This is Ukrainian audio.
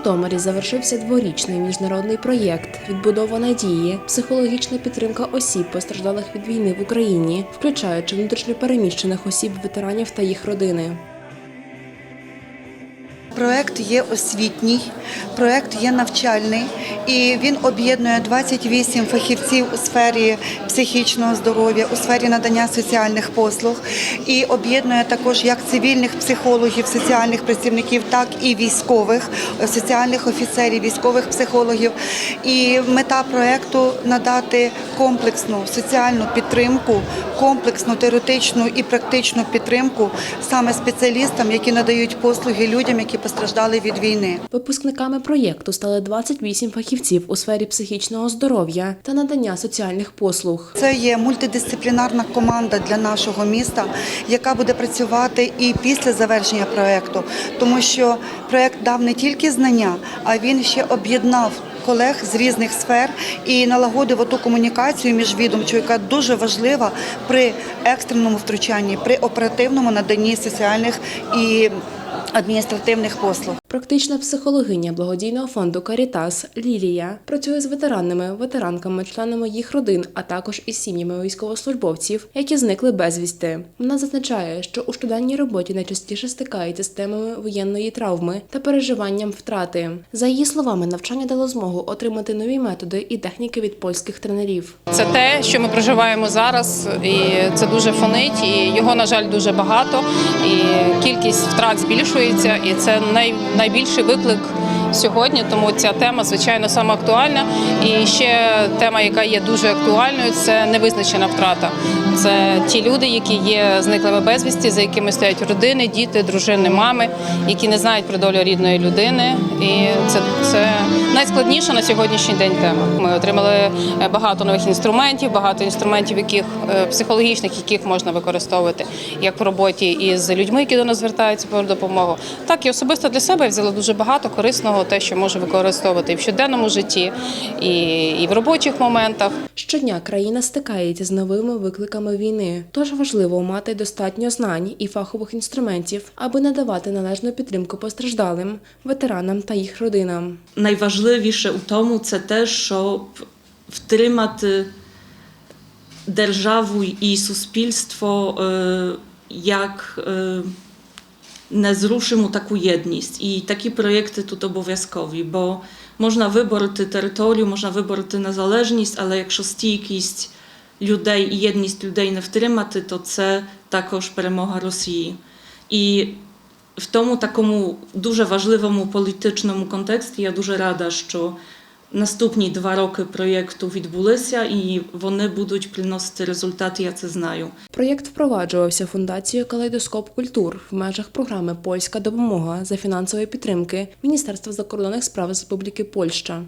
Житомирі завершився дворічний міжнародний проєкт Відбудова надії, психологічна підтримка осіб, постраждалих від війни в Україні, включаючи внутрішньопереміщених осіб, ветеранів та їх родини. Проект є освітній, проект є навчальний, і він об'єднує 28 фахівців у сфері психічного здоров'я, у сфері надання соціальних послуг, і об'єднує також як цивільних психологів, соціальних працівників, так і військових, соціальних офіцерів, військових психологів. І мета проекту надати комплексну соціальну підтримку, комплексну теоретичну і практичну підтримку саме спеціалістам, які надають послуги людям, які постраждали від війни. Випускниками проєкту стали 28 фахівців у сфері психічного здоров'я та надання соціальних послуг. Це є мультидисциплінарна команда для нашого міста, яка буде працювати і після завершення проекту, тому що проект дав не тільки знання, а він ще об'єднав. Колег з різних сфер і налагодив ту комунікацію міжвідомчу, яка дуже важлива при екстреному втручанні, при оперативному наданні соціальних і адміністративних послуг. Практична психологиня благодійного фонду Карітас Лілія працює з ветеранами, ветеранками, членами їх родин, а також із сім'ями військовослужбовців, які зникли безвісти. Вона зазначає, що у щоденній роботі найчастіше стикаються з темами воєнної травми та переживанням втрати. За її словами, навчання дало змогу отримати нові методи і техніки від польських тренерів. Це те, що ми проживаємо зараз, і це дуже фонить. І його, на жаль, дуже багато. І кількість втрат збільшується, і це най, найбільший виклик сьогодні. Тому ця тема, звичайно, саме актуальна. І ще тема, яка є дуже актуальною, це невизначена втрата. Це ті люди, які є зниклими безвісті, за якими стоять родини, діти, дружини, мами, які не знають про долю рідної людини. І це, це найскладніша на сьогоднішній день тема. Ми отримали е, багато нових інструментів, багато інструментів, яких е, психологічних, яких можна використовувати як в роботі із людьми, які до нас звертаються по допомогу, так і особисто для себе я взяла дуже багато корисного, те, що можу використовувати і в щоденному житті, і, і в робочих моментах. Щодня країна стикається з новими викликами війни, тож важливо мати достатньо знань і фахових інструментів, аби надавати належну підтримку постраждалим, ветеранам та їх родинам. найважливіше у тому це те, щоб втримати державу і суспільство е, як е, незрушиму таку єдність. І такі проєкти тут обов'язкові, бо можна вибороти територію, можна вибороти незалежність, але якщо стійкість людей і єдність людей не втримати, то це також перемога Росії. І в тому такому дуже важливому політичному контексті я дуже рада, що наступні два роки проєкту відбулися і вони будуть приносити результати, я це знаю. Проєкт впроваджувався фундацією Калейдоскоп культур в межах програми Польська допомога за фінансової підтримки Міністерства закордонних справ Республіки Польща.